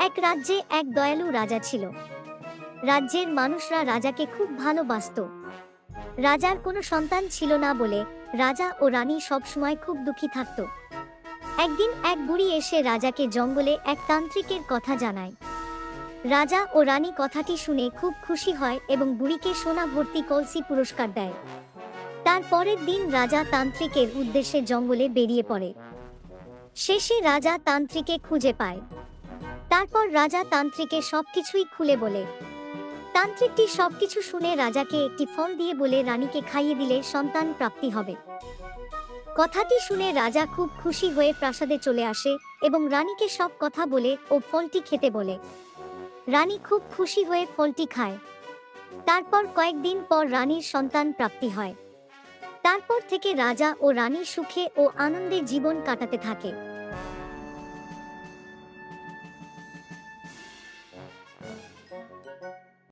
এক রাজ্যে এক দয়ালু রাজা ছিল। রাজ্যের মানুষরা রাজাকে খুব ভালোবাসত। রাজার কোনো সন্তান ছিল না বলে রাজা ও রানী সবসময় খুব দুঃখী থাকত। একদিন এক বুড়ি এসে রাজাকে জঙ্গলে এক তান্ত্রিকের কথা জানায়। রাজা ও রানী কথাটি শুনে খুব খুশি হয় এবং বুড়িকে সোনা ভর্তি কলসি পুরস্কার দেয়। তার পরের দিন রাজা তান্ত্রিকের উদ্দেশ্যে জঙ্গলে বেরিয়ে পড়ে। শেষে রাজা তান্ত্রিকে খুঁজে পায়। তারপর রাজা তান্ত্রিকে সবকিছুই খুলে বলে। তান্ত্রিকটি সবকিছু শুনে রাজাকে একটি ফল দিয়ে বলে, রানীকে খাইয়ে দিলে সন্তান প্রাপ্তি হবে। কথাটি শুনে রাজা খুব খুশি হয়ে প্রাসাদে চলে আসে এবং রানীকে সব কথা বলে ও ফলটি খেতে বলে। রানী খুব খুশি হয়ে ফলটি খায়। তারপর কয়েকদিন পর রানীর সন্তান প্রাপ্তি হয়। তারপর থেকে রাজা ও রানী সুখে ও আনন্দে জীবন কাটাতে থাকে।